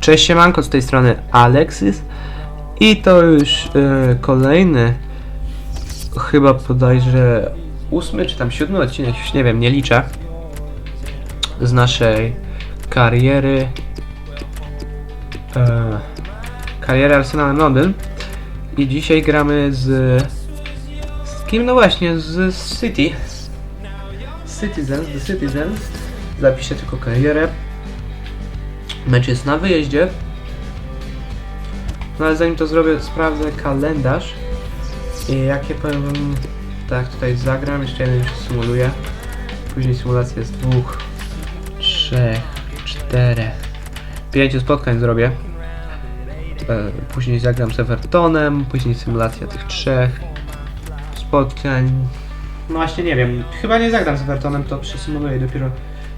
Cześć siemanko, z tej strony Alexis. I to już e, kolejny chyba bodajże ósmy czy tam siódmy odcinek, już nie wiem, nie liczę z naszej kariery e, kariery Arsenal Londyn. I dzisiaj gramy z z kim? No właśnie, z City. Citizens, The Citizens. Zapiszę tylko karierę Mecz jest na wyjeździe. No ale zanim to zrobię, sprawdzę kalendarz. I jakie powiem tak tutaj zagram, jeszcze jeden jeszcze symuluję. Później symulacja z dwóch, trzech, czterech, pięciu spotkań zrobię. E, Później zagram z Evertonem, później symulacja tych trzech spotkań. No właśnie nie wiem, chyba nie zagram z Evertonem, to przesymuluję dopiero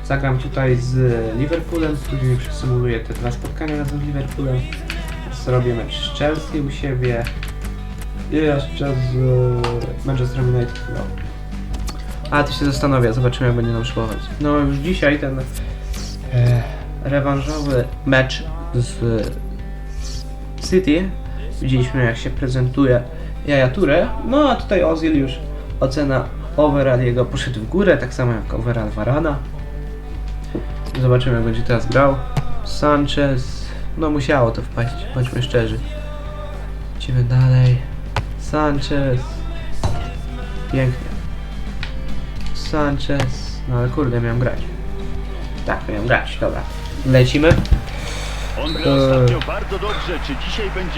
Zagram tutaj z Liverpoolem, później przesymuluję te dwa spotkania razem z Liverpoolem. Zrobię mecz z Chelsea u siebie i jeszcze z e, Manchesterem United. No. A to się zastanowię, zobaczymy jak będzie nam szło. No już dzisiaj ten e, rewanżowy mecz z City. Widzieliśmy jak się prezentuje Jaja. No a tutaj Ozil już ocena overall jego poszedł w górę, tak samo jak overall Varana. Zobaczymy, jak będzie teraz grał. Sanchez. No musiało to wpaść, bądźmy szczerzy. Idziemy dalej. Sanchez. Pięknie. Sanchez. No ale kurde, miałem grać. Tak, miałem grać, dobra. Lecimy. Eee.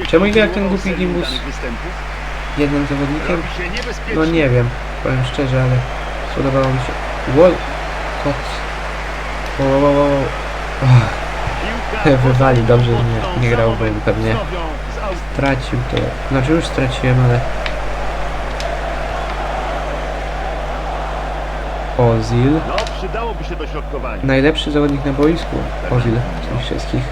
Czemu idzie jak ten głupi gimbus? Jednym zawodnikiem. No nie wiem, powiem szczerze, ale spodobało mi się. Wall. Kot. Wywali, dobrze, że nie, nie grał, bo zamowę pewnie stracił to. Znaczy już straciłem, ale... Ozil. No. Najlepszy zawodnik na boisku. Ozil z tych wszystkich.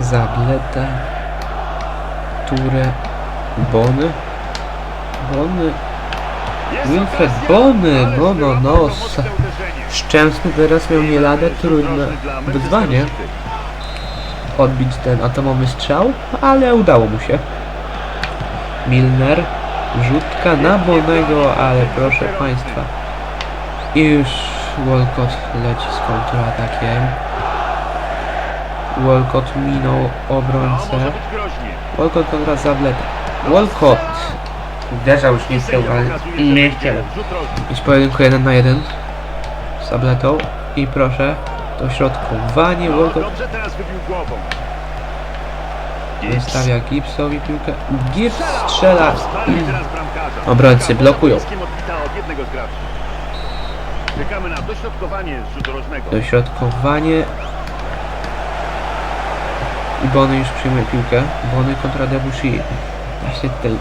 Zableta. Ture. Bony. Bony. Wilfred Bony, no, no, no. Szczęsny teraz miał nie lada trudne wyzwanie. Odbić ten atomowy strzał, ale udało mu się. Milner, rzutka na Bonego, ale proszę Państwa. I już Walcott leci z kontratakiem. Walcott minął obrońcę. Walcott kontra Zableta. Walcott uderzał już nie chciał, ale nie chciał. Mieć pojedynku 1 na 1 z Zabletą. I proszę, dobrze teraz wybił głową. Wystawia Gibsowi piłkę. Gibbs strzela. Obrońcy blokują. Czekamy na dośrodkowanie z rzutu rożnego. Dośrodkowanie. I Bony już przyjmuje piłkę. Bony kontra Debussy. Właśnie tutaj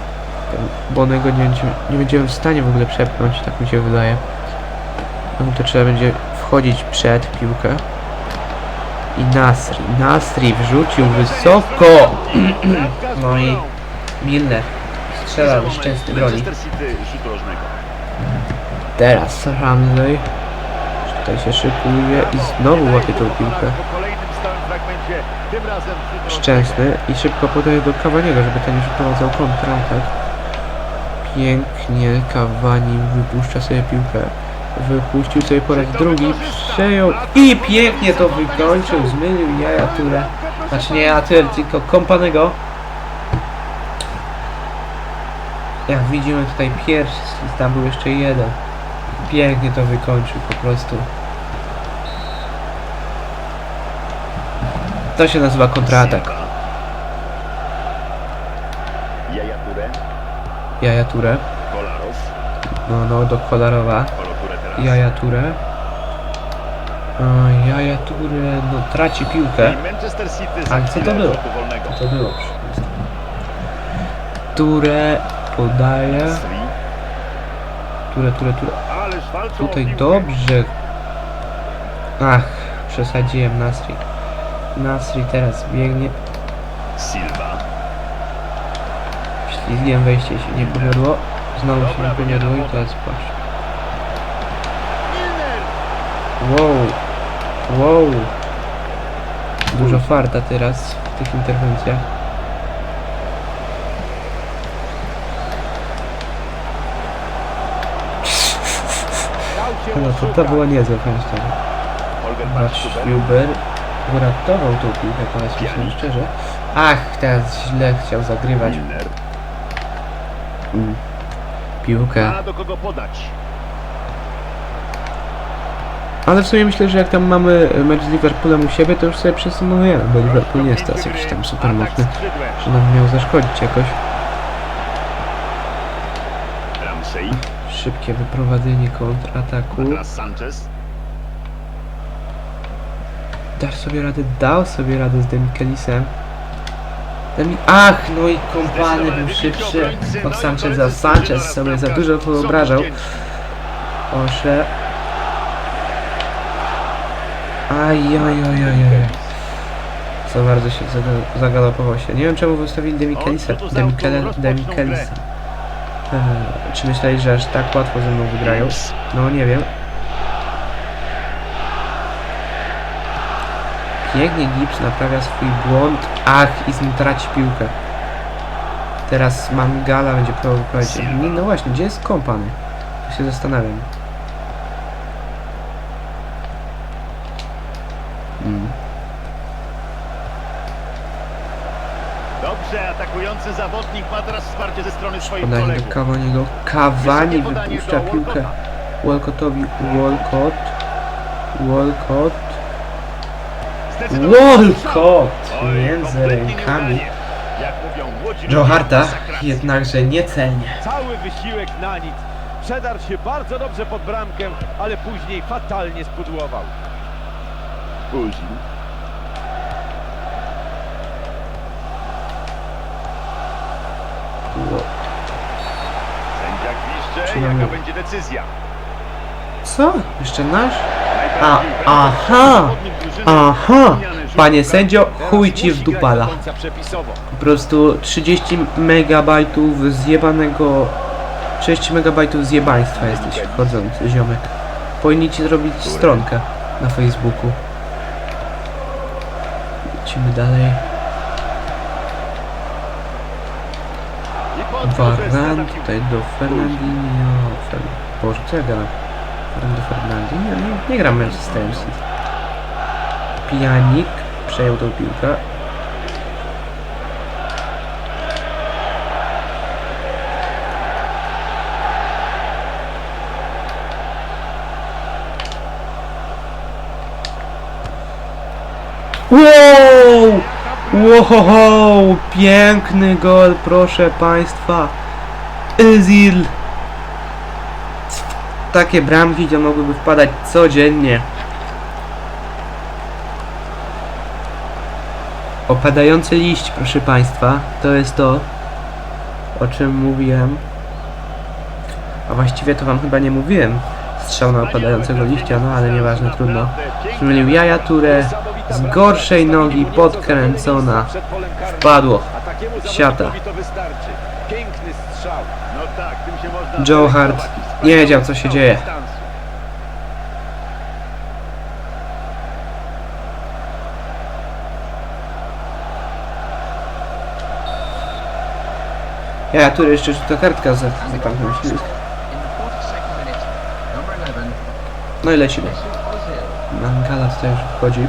ten Bonego nie będziemy, nie będziemy w stanie w ogóle przepchnąć, tak mi się wydaje. No to trzeba będzie wchodzić przed piłkę. I Nasri. Nasri wrzucił wysoko. No i Milner strzela ze szczęsny broni. Teraz Ramsey. Tutaj się szykuje i znowu łapie tą piłkę. Szczęsny i szybko podaje do Cavaniego, żeby ten już wyprowadzał kontratak. Pięknie Cavani wypuszcza sobie piłkę. Wypuścił sobie po raz drugi, przejął i pięknie to wykończył, zmylił jaja Ture. Znaczy nie jaja Ture, tylko kompanego. Jak widzimy tutaj pierwszy, tam był jeszcze jeden. Pięknie to wykończył po prostu. To się nazywa kontratak. Silva. Jaja Touré, Jaja Ture. Kolaros, No, no, do Kolarowa. Jaja Ture. A, Jaja Ture, no, traci piłkę. Za co to było? wolnego. To było Ture podaje. Ture, Ture, Ture. Tutaj dobrze. Ach, przesadziłem Nasri. Nasri teraz biegnie. Silva. Ślizgiem wejście się nie powiodło. Znowu się nie powiodło i teraz patrz. Wow. Wow. Dużo farta teraz w tych interwencjach. No to, to było niezłe, powiem szczerze. Huber uratował tą piłkę, powiedzmy sobie szczerze. Ach, teraz źle chciał zagrywać. Piłkę. Ma do kogo podać. Ale w sumie myślę, że jak tam mamy mecz z Liverpoolem u siebie, to już sobie przesumujemy, bo Liverpool nie jest teraz jakiś tam super mocny, że nam miał zaszkodzić jakoś. Szybkie wyprowadzenie kontrataku. Dasz sobie radę, dał sobie radę z Demikelisem. Ach, no i kompany był szybszy od Sancheza. Sanchez sobie za dużo wyobrażał. Proszę. Aj, aj, aj, aj, aj. Za bardzo się zaga- zagalopował się. Nie wiem czemu wystawili Demikelisa. Demikelisa. Eee, czy myśleli, że aż tak łatwo ze mną wygrają? No nie wiem. Pięknie Gibbs naprawia swój błąd. Ach, i z nim traci piłkę. Teraz Mangala będzie próbował. Nie, no właśnie, gdzie jest kompany? To się zastanawiam. Mm. Dobrze, atakujący zawodnik ma teraz wsparcie ze strony swoich Podanie do kolegów. Cavani Wysokie podanie wypuszcza do piłkę. Walcottowi. Walcott. Walcott. Walcott! Oj, Między rękami. Joe Harta, jednakże niecelnie. Cały wysiłek na nic. Przedarł się bardzo dobrze pod bramkę, ale później fatalnie spudłował. Później. Sędzia gwizdże, jaka będzie decyzja. Co? Jeszcze nasz? A, aha. Aha! Panie sędzio, chuj ci w dupala. Po prostu 30 megabajtów zjebanego... 30 megabajtów zjebaństwa jesteś wchodzący ziomek. Powinni ci zrobić stronkę na Facebooku. Lecimy dalej. Piłkę. tutaj do Fernandinho. Fer... Boże, co? Varan do Fernandinho? Nie, nie gram Manchester City. Pijanik przejął tą piłkę. Wow! Wow! Piękny gol, proszę Państwa. Özil. Takie bramki to mogłyby wpadać codziennie. Opadający liść, proszę Państwa, to jest to, o czym mówiłem. A właściwie to Wam chyba nie mówiłem. Strzał na opadającego liścia, no ale nieważne, trudno. Pomylił Jaja Ture z gorszej nogi podkręcona. Wpadło. Siata. No tak, Joe. Hart nie wiedział, co się dzieje. Jaja Ture jeszcze rzuca kartka za, za pan myśli. In the 42nd minute, number 11, No i lecimy. Mangala tutaj już wchodzi.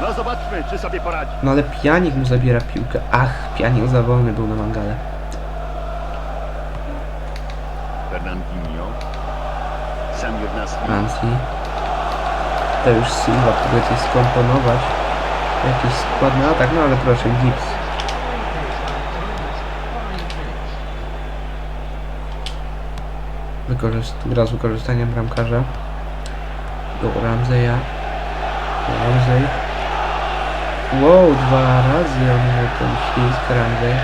No zobaczmy, czy sobie poradzi. No ale pianik mu zabiera piłkę. Ach, pianik za wolny był na Mangale. Fernandinho. Francji. To już Silva próbuje coś skomponować. Jakiś składny atak, no ale proszę, Gibbs. Wykorzyst gra z wykorzystaniem bramkarza. Do Ramzeya. Ramzey. Wow, dwa razy on miał ten ślizg Ramzey.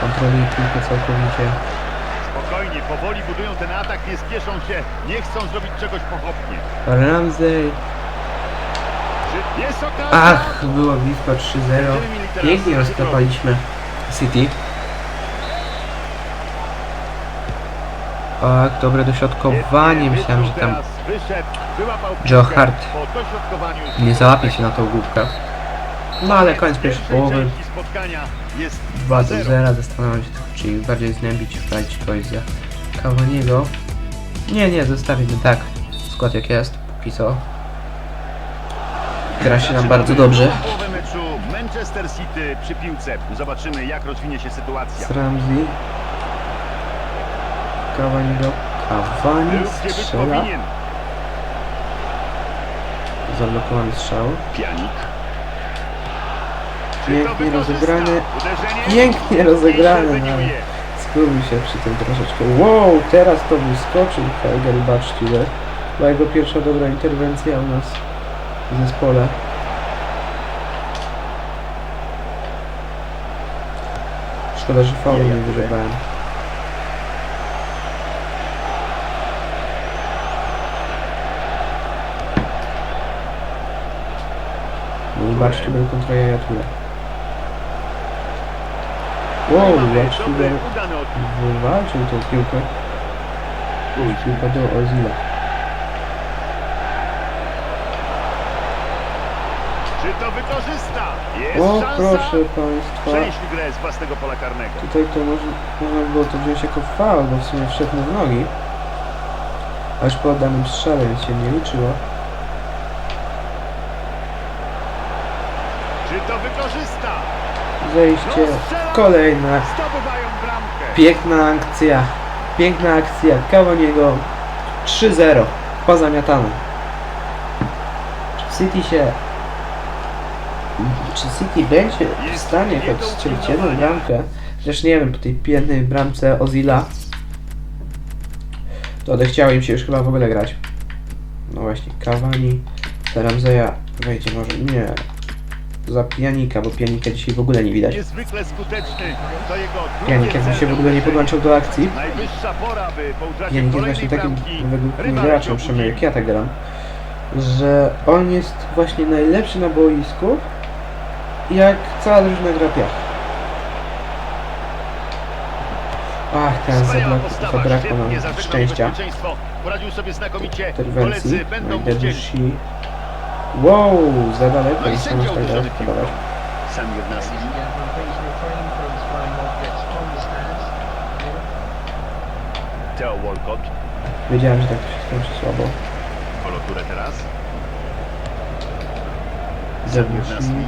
Kontroluje piłkę całkowicie. Spokojnie, powoli budują ten atak, nie spieszą się, nie chcą zrobić czegoś pochopnie. Ramsey. Czy jest okazja? Ach, było blisko 3-0. Pięknie rozklepaliśmy City. Tak, dobre dośrodkowanie. Myślałem, że tam Joe. Hart nie załapie się na tą główkę. No ale koniec pierwszej połowy. części spotkania jest 2 do 2-0. 0. Zastanawiam się, czy ich bardziej znębić, wpalić kogoś za Cavaniego. Nie, nie, zostawimy tak. Skład jak jest, póki co. Gra się nam bardzo dobrze. Połowę meczu Manchester City przy piłce. Zobaczymy jak rozwinie się sytuacja. Z Ramsey. Cavaniego. Cavani Był gdzie być strzela. powinien. Zablokowany strzał. Pianik. Pięknie rozegrane. Uderzenie. Pięknie I rozegrane, no. wyniuje. Skupił się przy tym troszeczkę. Wow, teraz to wyskoczył Helger Baczciler. Była jego pierwsza dobra interwencja u nas w zespole. Szkoda, że faulu nie wyżebałem. No i Baczciler kontra Jaja Ture. Wow, udany od... wywalczył tą piłkę. Uj, piłka do Ozila. Czy to wykorzysta? Jest O, szansa. proszę Państwa. Przejść grę z własnego pola karnego. Tutaj to może, można było to wziąć jako faul, bo w sumie wszedł w nogi. Aż po oddanym strzale, się nie liczyło. Czy to wykorzysta? Zejście. Kolejna. Piękna akcja. Piękna akcja. Cavaniego 3-0. Pozamiatane. Czy City się... Czy City będzie w stanie choć strzelić jedną bramkę? Chociaż nie wiem, po tej pięknej bramce Ozila to odechciało im się już chyba w ogóle grać. No właśnie, Cavani, Ramzeja wejdzie może, nie, za Pianika, bo Pianika dzisiaj w ogóle nie widać. Niezwykle skuteczny. To jego Pianik jakby się w ogóle nie podłączył do akcji. Najwyższa pora, by po utracie Janik jest właśnie takim według graczem, przynajmniej jak ja tak gram, że on jest właśnie najlepszy na boisku, jak cała drużyna gra piach. Ach, Wspaniała zabrak- zabrakło nam szczęścia. Poradził sobie znakomicie. Interwencji. Koledzy będą. Wow, za daleko, No i sędzia tak uderzony piłką. Theo Walcott. Wiedziałem, że tak to się skończy słabo. Koloturę teraz. Nasri.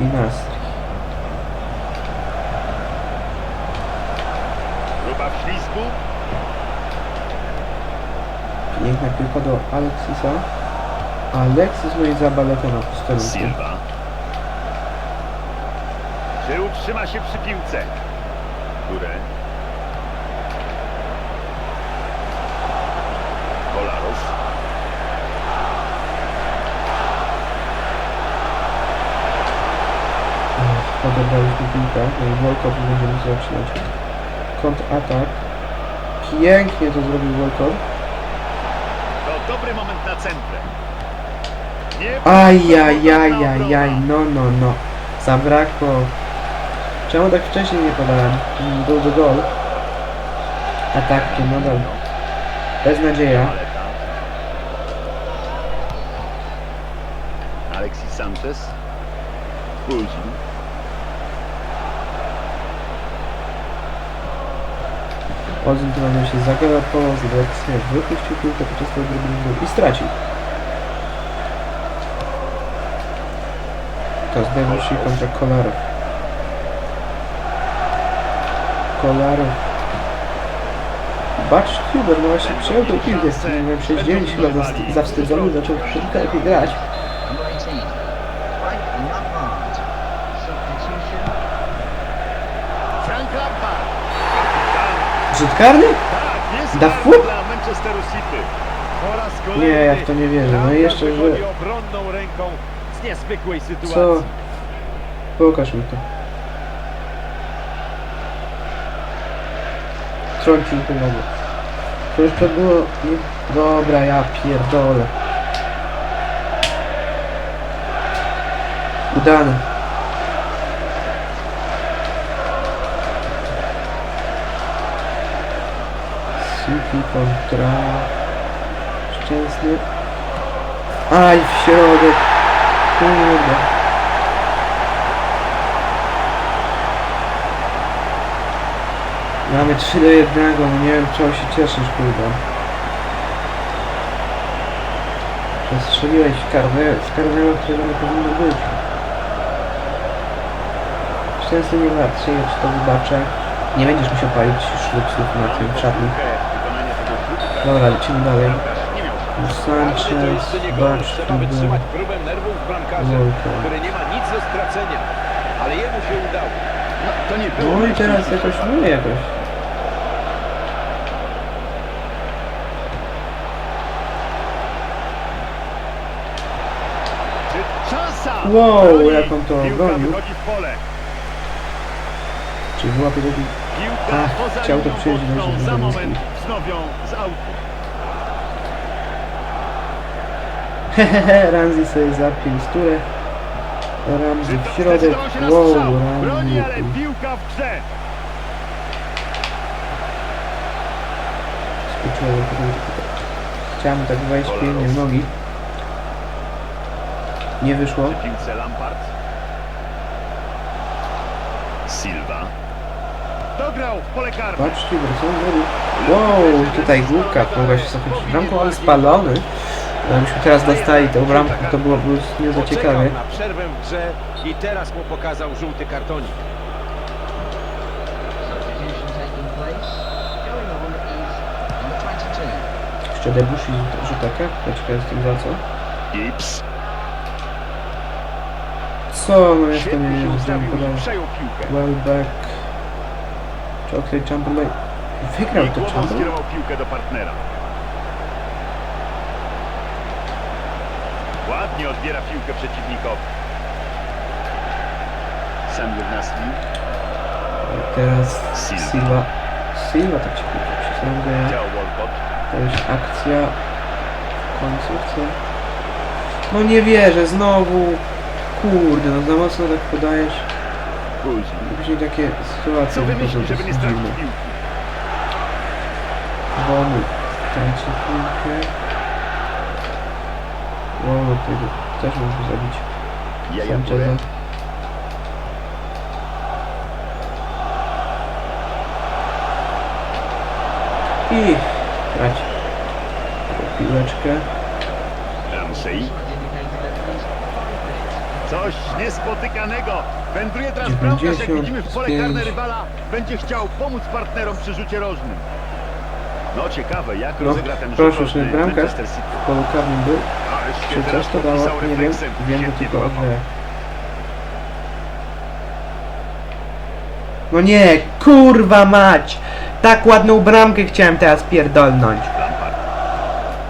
i Nasri. Próba w ślizgu. Piękna piłka do Alexisa. Alexis i zabaletę na posterunku. Silva. Czy utrzyma się przy piłce? Które? Kolarów. Odebraliśmy piłkę, no i Wolkot będzie musiał zaczynać kontratak. Pięknie to zrobił Wolkot. To dobry moment na centrę. Ajajajajaj, no no no. Zabrakło. Czemu tak wcześniej nie podałem? Mm, Byłby gol. A tak, to nadal. Beznadzieja. Alexis Sanchez. Kuzin. Tu nagle się zagalopował, Zdeksnie wypuścił piłkę podczas tego driblingu i stracił. To Debussy kontra Kolarow. Kolarow. Bacz Huber, no właśnie przyjął tą piłkę, z tym miałem przez 9 chyba zawstydzony, zaczął troszeczkę lepiej grać. Number 18, Frank Lampard. Substitution. Frank Lampard. Rzut karny? Tak, Da fup? Nie, ja w to nie wierzę. No i jeszcze, że... obronną ręką niezwykłej sytuacji. Co? Pokaż mi to. Trącił tu nogę. To już to było... Nie... Dobra, ja pierdolę. Udane. City kontra Szczęsny. Aj, w środek. Kurde. Mamy 3 do 1, no nie wiem czego się cieszysz, kurde. Przestrzeliłeś w karne, z karnego, którego nie powinno być. Szczęsny nie martw się, ja ci to wybaczę. Nie będziesz musiał palić szlupsów na tym szatni. Dobra, lecimy dalej. To Sanchez, niego trzeba Baczki, wytrzymać próbę nerwów bramkarza, Wolka. który nie ma nic do stracenia. Ale jemu się udało. No, to nie było. No i teraz jakoś, no jakoś. Wow, jak on to obronił. Czy wyłapie taki... Ach, chciał to ale się Za moment wznowią z autu. Hehehe, Ramsey sobie zapił stulę. Ramsey w środek. Wow, grze. Skoczyłem, Chciałem tak wejść pięknie w nogi. Nie wyszło. Silva. Dograł w pole karne. Patrzcie, Wow, tutaj główka mogła się zakończyć bramką, ale spalony. Gdybyśmy teraz dostali tę bramkę, to byłoby nie za Poczekał ciekawie. na przerwę w grze i teraz mu pokazał żółty kartonik. Substitution taking place. Going on is number 22. Jeszcze Debushi rzut taka. Poczekaj, jestem za co? Ips. Co? No jeszcze Świetnie nie się wiem, ustawił podał. i przejął piłkę. Welbeck. Chocolate Chamberlain. Wygrał I to głową Chamberlain? skierował piłkę do partnera. Ładnie odbiera piłkę przeciwnikowi. Samuel Nasli. Teraz Silva. Silva. Silva tak się krótko przesądzę. Dział. To już akcja w końcówce. No nie wierzę, znowu. Kurde, no za mocno tak podajesz. Później. Takie sytuacje Co wychodzą żeby nie stracić piłki? Bony traci piłkę. No tego też mógł zabić. Sancheza. I traci piłeczkę. Ramsey. Coś niespotykanego. Wędruje teraz bramkarz, jak 90, widzimy w pole 5. karne rywala. Będzie chciał pomóc partnerom przy rzucie rożnym. No ciekawe, jak No, rozegra ten rzut proszę, rożny Manchester City. w polu karnym był. Coś to dało? podpisał Nie wiem. Wiem, tylko o wyłapał. grę. No nie, kurwa mać! Tak ładną bramkę chciałem teraz pierdolnąć.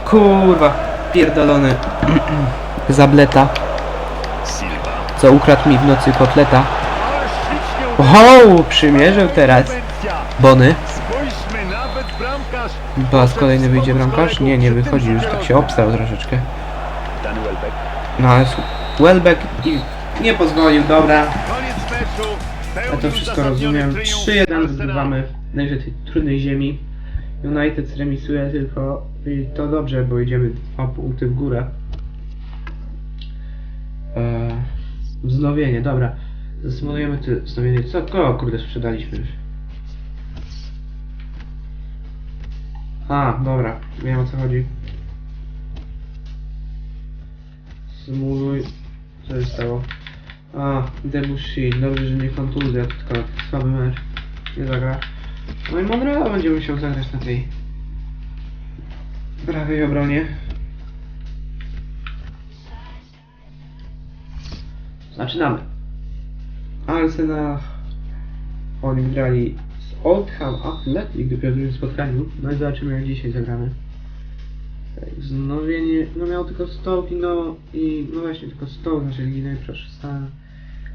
Kurwa, pierdolony. Zableta, co ukradł mi w nocy kotleta. Oho, przymierzył teraz. Bony. Po raz kolejny wyjdzie bramkarz? Nie, nie wychodzi, już tak się obstał troszeczkę. No s- Welbeck i nie pozwolił, dobra. Ja to wszystko rozumiem. triumf 3-1 Arsenalu. zdobywamy najwyżej tej trudnej ziemi. United zremisuje tylko i to dobrze, bo idziemy dwa punkty w górę. Eee, wznowienie, dobra. Zasymulujemy te wznowienie. Co? Kogo kurde sprzedaliśmy już? A, dobra. Wiem o co chodzi. Symuluj. Co się stało? A, Debussy, dobrze, że nie kontuzja, tylko słaby mecz. Nie zagra. No i Monreal będzie musiał zagrać na tej prawej obronie. Zaczynamy. Arsenal. Oni grali z Oldham Athletic w drugim spotkaniu. No i zobaczymy jak dzisiaj zagramy. Wznowienie, no miał tylko stołki, no i no właśnie tylko stołk naszej ligi najprostszy stan.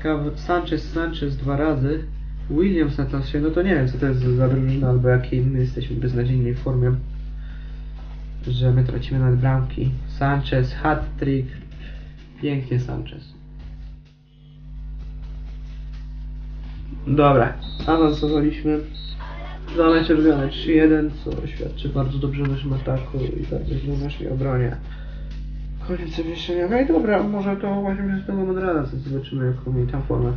Kaw- Sanchez, Sanchez dwa razy. Williams na klasie, no to nie wiem co to jest za drużyna, albo jakiej my jesteśmy w beznadziejnej formie. Że my tracimy nad bramki. Sanchez, hat-trick. Pięknie Sanchez. Dobra, awansowaliśmy. Dwa mecze wygrane 3-1, co świadczy bardzo dobrze o naszym ataku i bardzo źle o naszej obronie. Koniec zawieszenia. No i dobra, może to właśnie przez tego Monreala zobaczymy jaką mieli tam formę.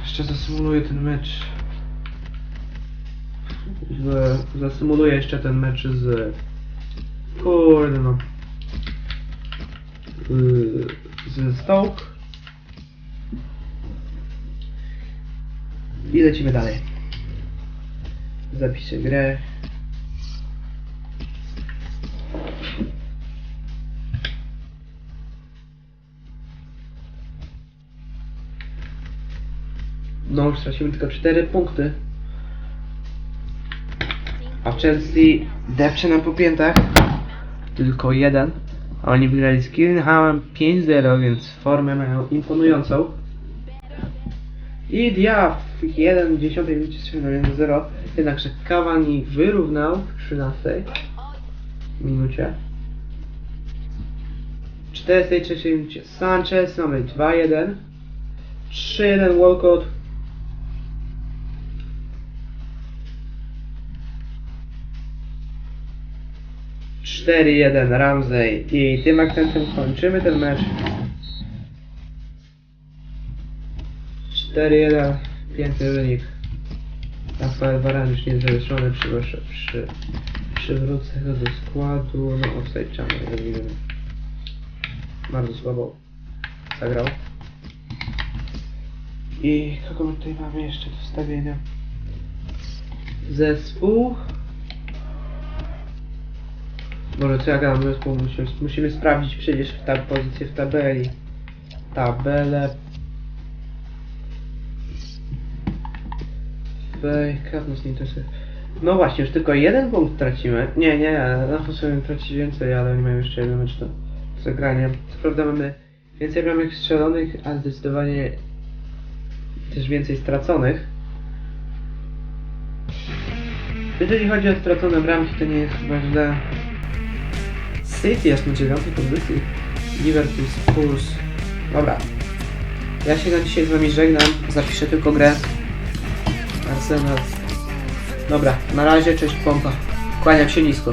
Jeszcze zasymuluję ten mecz. Z, zasymuluję jeszcze ten mecz z... Kurde no. Yy, ze Stoke. I lecimy dalej. Zapiszę grę. No, stracimy tylko 4 punkty. A Chelsea depcze nam po piętach. Tylko jeden. A oni wygrali z Killenhamem 5-0, więc formę mają imponującą. I Dia w 1 10 minucie strzelił 1-0. Jednakże Cavani wyrównał w 13 minucie. W 43 minucie Sanchez, mamy 2-1. 3-1 Walcott. Cztery jeden Ramsey i tym akcentem kończymy ten mecz. 4-1, piękny wynik. Rafael Varane już nie jest zawieszony, przy, przy, przywrócę go do składu, no offside czemu, jak widzimy. Bardzo słabo zagrał. I kogo my tutaj mamy jeszcze do wstawienia? Zespół. Może co ja gadam, zespół musimy, musimy sprawdzić przecież w ta pozycję w tabeli. Tabelę Fake, nas nie interesuje. No właśnie, już tylko jeden punkt tracimy. Nie, nie, na sobie tracić więcej, ale oni mają jeszcze jeden mecz do zagrania. Co prawda mamy więcej bramek strzelonych, a zdecydowanie też więcej straconych. Jeżeli chodzi o stracone bramki, to nie jest chyba źle. City jest na dziewiątej pozycji. Liverpool Spurs. Dobra. Ja się na dzisiaj z wami żegnam. Zapiszę tylko grę. Arsenal. Dobra, na razie, cześć pompa. Kłaniam się nisko.